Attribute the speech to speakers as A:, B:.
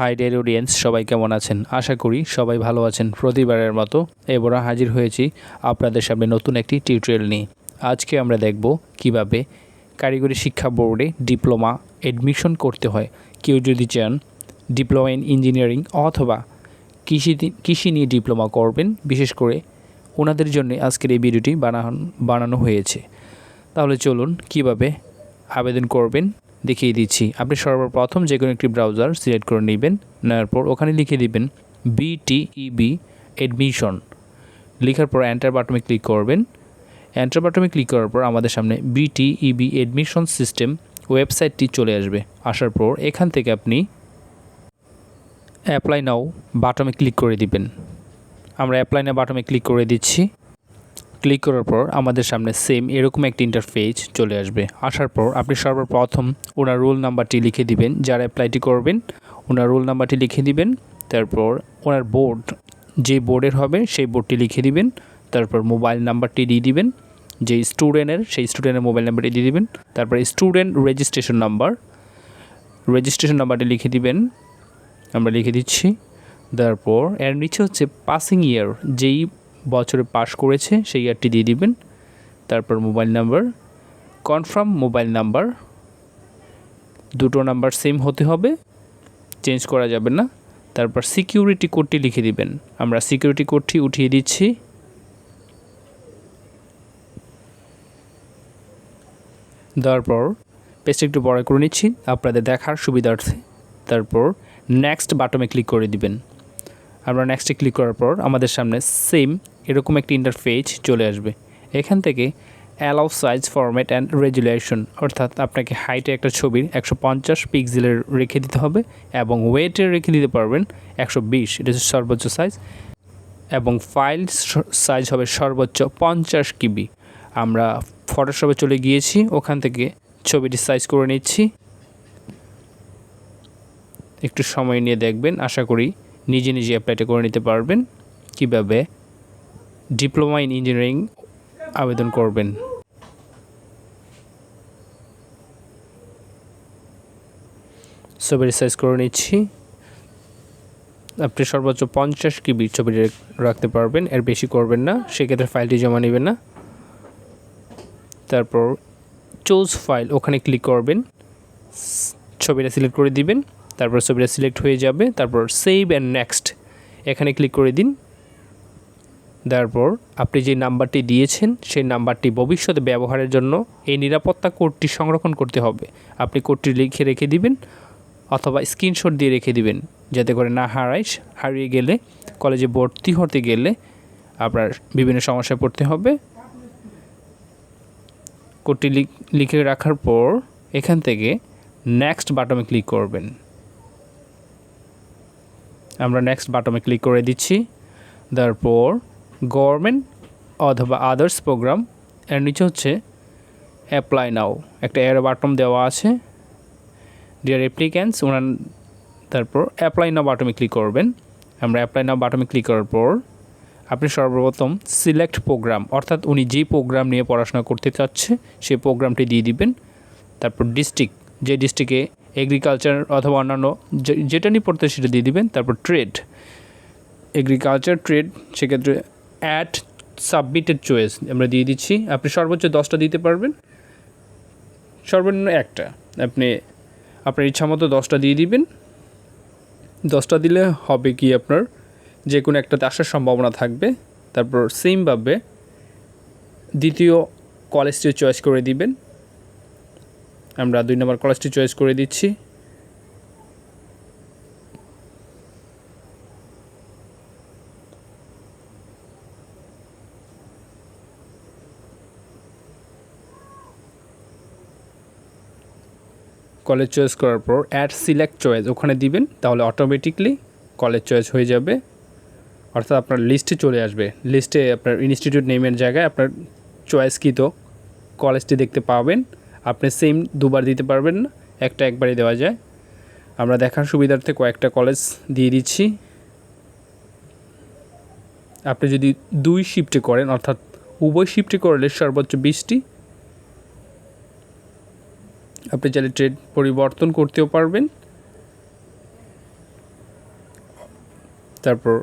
A: High dare audience সবাই কেমন আছেন? আশা করি সবাই ভালো আছেন। প্রতিবারের মতো এবারও হাজির হয়েছি আপনাদের সামনে নতুন একটি টিউটোরিয়াল নিয়ে। আজকে আমরা দেখব কীভাবে কারিগরি শিক্ষা বোর্ডে ডিপ্লোমা এডমিশন করতে হয়। কেউ যদি চান ডিপ্লোমা ইন ইঞ্জিনিয়ারিং অথবা কৃষি কৃষি নিয়ে ডিপ্লোমা করবেন, বিশেষ করে ওনাদের জন্য আজকের এই ভিডিওটি বানানো হয়েছে। তাহলে চলুন কীভাবে আবেদন করবেন দেখিয়ে দিচ্ছি। আপনি সর্বপ্রথম যে কোনো একটি ব্রাউজার সিলেক্ট করে নেবেন, নেওয়ার পর ওখানে লিখে দিবেন বিটিইবি এডমিশন লেখার পর এন্টার বাটনে ক্লিক করবেন। এন্টার বাটনে ক্লিক করার পর আমাদের সামনে বিটিইবি এডমিশন সিস্টেম ওয়েবসাইটটি চলে আসবে। আসার পর এখান থেকে আপনি অ্যাপ্লাই নাও বাটমে ক্লিক করে দিবেন। আমরা অ্যাপ্লাই নাও বাটমে ক্লিক করে দিচ্ছি। ক্লিক করার পর আমাদের সামনে সেম এরকম একটি ইন্টারফেস চলে আসবে। আসার পর আপনি সর্বপ্রথম ওনার রোল নাম্বারটি লিখে দিবেন, যারা অ্যাপ্লাইটি করবেন, ওনার রোল নাম্বারটি লিখে দিবেন, তারপর ওনার বোর্ড যে বোর্ডের হবে সেই বোর্ডটি লিখে দিবেন, তারপর মোবাইল নাম্বারটি দিয়ে দিবেন, যে স্টুডেন্টের সেই স্টুডেন্টের মোবাইল নাম্বারটি দিয়ে দিবেন, তারপর স্টুডেন্ট রেজিস্ট্রেশন নাম্বার রেজিস্ট্রেশন নাম্বারটি লিখে দিবেন, আমরা লিখে দিচ্ছি, তারপর, এর নিচে হচ্ছে পাসিং ইয়ার যেই বছরে পাস করেছে, সেই ইয়ারটি দিয়ে দিবেন। তারপর mobile number confirm mobile number দুটো নাম্বার সেম হতে হবে চেঞ্জ করা যাবে না। তারপর সিকিউরিটি কোডটি লিখে দিবেন। আমরা সিকিউরিটি কোডটি উঠিয়ে দিচ্ছি। দেওয়ার পর পেজটা একটু বড় করে নিচ্ছি, আপনাদের দেখার সুবিধার্থে। তারপর নেক্সট বাটমে ক্লিক করে দিবেন। আমরা নেক্সটে ক্লিক করার পর আমাদের সামনে সেম এরকম একটি ইন্টারফেস চলে আসবে। এখান থেকে allow size format and resolution অর্থাৎ আপনাকে হাইটে একটা ছবির একশো পঞ্চাশ পিক্সেলের রেখে দিতে হবে এবং ওয়েটে রেখে দিতে পারবেন একশো বিশ, এটা হচ্ছে সর্বোচ্চ সাইজ এবং ফাইল সাইজ হবে সর্বোচ্চ পঞ্চাশ কিবি। আমরা ফটোশপে চলে গিয়েছি, ওখান থেকে ছবিটি সাইজ করে নিচ্ছি। একটু সময় নিয়ে দেখবেন, আশা করি নিজে নিজে অ্যাপ্লাইটা করে নিতে পারবেন। কীভাবে ডিপ্লোমা ইন ইঞ্জিনিয়ারিং আবেদন করবেন। ছবির সাইজ করে নিচ্ছি। আপনি সর্বোচ্চ পঞ্চাশ কিবি ছবি রাখতে পারবেন, এর বেশি করবেন না, সেক্ষেত্রে ফাইলটি জমা নেবেন না। তারপর চুজ ফাইল, ওখানে ক্লিক করবেন। ছবিটা সিলেক্ট করে দিবেন, তারপর ছবিটা সিলেক্ট হয়ে যাবে, তারপর সেভ অ্যান্ড নেক্সট, এখানে ক্লিক করে দিন। তারপর আপনি যে নাম্বারটি দিয়েছেন, সেই নাম্বারটি ভবিষ্যতে ব্যবহারের জন্য এই নিরাপত্তা কোডটি সংরক্ষণ করতে হবে। আপনি কোডটি লিখে রেখে দিবেন অথবা স্ক্রিনশট দিয়ে রেখে দিবেন, যাতে করে না হারায়, হারিয়ে গেলে, কলেজে ভর্তি হতে গেলে আপনার বিভিন্ন সমস্যায় পড়তে হবে। কোডটি লিখে রাখার পর এখান থেকে নেক্সট বাটনে ক্লিক করবেন। আমরা নেক্সট বাটনে ক্লিক করে দিচ্ছি। তারপর গভর্নমেন্ট অথবা আদার্স প্রোগ্রাম, এর নিচে হচ্ছে অ্যাপ্লাই নাও একটা এর বাটন দেওয়া আছে ডিয়ার অ্যাপ্লিক্যান্স ওনার তারপর অ্যাপ্লাই নাও বাটনে ক্লিক করবেন। আমরা অ্যাপ্লাই নাও বাটনে ক্লিক করার পর আপনি সর্বপ্রথম সিলেক্ট প্রোগ্রাম অর্থাৎ উনি যেই প্রোগ্রাম নিয়ে পড়াশোনা করতে চাচ্ছে সেই প্রোগ্রামটি দিয়ে দিবেন। তারপর ডিস্ট্রিক্ট যে ডিস্ট্রিক্টে এগ্রিকালচার অথবা অন্যান্য যেটা নিয়ে পড়তে সেটা দিয়ে দিবেন। তারপর ট্রেড এগ্রিকালচার ট্রেড সেক্ষেত্রে অ্যাড সাবমিটেড চয়েস আমরা দিয়ে দিচ্ছি। আপনি সর্বোচ্চ দশটা দিতে পারবেন। সর্বনিম্ন একটা। আপনি আপনার ইচ্ছা মতো দশটা দিয়ে দিবেন। দশটা দিলে হবে কি আপনার যে কোনো একটাতে আসার সম্ভাবনা থাকবে। তারপর সেমভাবে দ্বিতীয় কলেজটি চয়েস করে দিবেন। আমরা দুই নম্বর কলেজটি চয়েস করে দিচ্ছি। কলেজ চয়েস করার পর অ্যাড সিলেক্ট চয়েস ওখানে দিবেন, তাহলে অটোমেটিকলি কলেজ চয়েস হয়ে যাবে। অর্থাৎ আপনার লিস্টে চলে আসবে। লিস্টে আপনার ইনস্টিটিউট নেমের জায়গায় আপনার চয়েসকৃত কলেজটি দেখতে পাবেন। আপনি সেম দুবার দিতে পারবেন না, একটা একবারই দেওয়া যায়। আমরা দেখার সুবিধার্থে কয়েকটা কলেজ দিয়ে দিচ্ছি। আপনি যদি দুই শিফটে করেন, অর্থাৎ উভয় শিফটে করলে সর্বোচ্চ বিশটি আপনি চাইলে ট্রেড পরিবর্তন করতেও পারবেন। তারপর